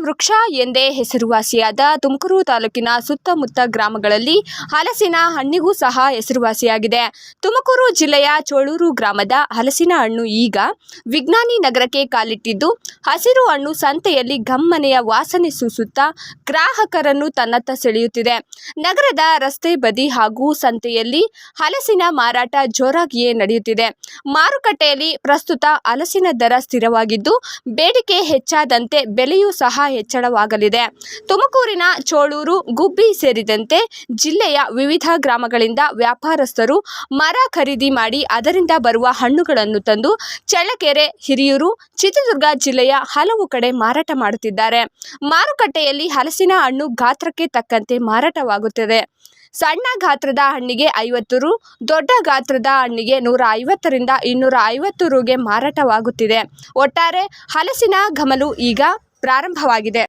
ವೃಕ್ಷ ಎಂದೇ ಹೆಸರುವಾಸಿಯಾದ ತುಮಕೂರು ತಾಲೂಕಿನ ಸುತ್ತಮುತ್ತ ಗ್ರಾಮಗಳಲ್ಲಿ ಹಲಸಿನ ಹಣ್ಣಿಗೂ ಸಹ ಹೆಸರುವಾಸಿಯಾಗಿದೆ. ತುಮಕೂರು ಜಿಲ್ಲೆಯ ಚೋಳೂರು ಗ್ರಾಮದ ಹಲಸಿನ ಹಣ್ಣು ಈಗ ವಿಜ್ಞಾನಿ ನಗರಕ್ಕೆ ಕಾಲಿಟ್ಟಿದ್ದು, ಹಸಿರು ಹಣ್ಣು ಸಂತೆಯಲ್ಲಿ ಗಮ್ಮನೆಯ ವಾಸನೆ ಸೂಸುತ್ತಾ ಗ್ರಾಹಕರನ್ನು ತನ್ನತ್ತ ಸೆಳೆಯುತ್ತಿದೆ. ನಗರದ ರಸ್ತೆ ಬದಿ ಹಾಗೂ ಸಂತೆಯಲ್ಲಿ ಹಲಸಿನ ಮಾರಾಟ ಜೋರಾಗಿಯೇ ನಡೆಯುತ್ತಿದೆ. ಮಾರುಕಟ್ಟೆಯಲ್ಲಿ ಪ್ರಸ್ತುತ ಹಲಸಿನ ದರ ಸ್ಥಿರವಾಗಿದ್ದು, ಬೇಡಿಕೆ ಹೆಚ್ಚಾದಂತೆ ಬೆಲೆಯೂ ಸಹ ಹೆಚ್ಚಳವಾಗಲಿದೆ. ತುಮಕೂರಿನ ಚೋಳೂರು, ಗುಬ್ಬಿ ಸೇರಿದಂತೆ ಜಿಲ್ಲೆಯ ವಿವಿಧ ಗ್ರಾಮಗಳಿಂದ ವ್ಯಾಪಾರಸ್ಥರು ಮರ ಖರೀದಿ ಮಾಡಿ ಅದರಿಂದ ಬರುವ ಹಣ್ಣುಗಳನ್ನು ತಂದು ಚಳ್ಳಕೆರೆ ಹಿರಿಯೂರು, ಚಿತ್ರದುರ್ಗ ಜಿಲ್ಲೆಯ ಹಲವು ಕಡೆ ಮಾರಾಟ ಮಾಡುತ್ತಿದ್ದಾರೆ. ಮಾರುಕಟ್ಟೆಯಲ್ಲಿ ಹಲಸಿನ ಹಣ್ಣು ಗಾತ್ರಕ್ಕೆ ತಕ್ಕಂತೆ ಮಾರಾಟವಾಗುತ್ತದೆ. ಸಣ್ಣ ಗಾತ್ರದ ಹಣ್ಣಿಗೆ ಐವತ್ತು ರು, ದೊಡ್ಡ ಗಾತ್ರದ ಹಣ್ಣಿಗೆ ನೂರ ಐವತ್ತರಿಂದ ಇನ್ನೂರ ಐವತ್ತು ರುಗೆ ಮಾರಾಟವಾಗುತ್ತಿದೆ. ಒಟ್ಟಾರೆ ಹಲಸಿನ ಗಮಲು ಈಗ ಪ್ರಾರಂಭವಾಗಿದೆ.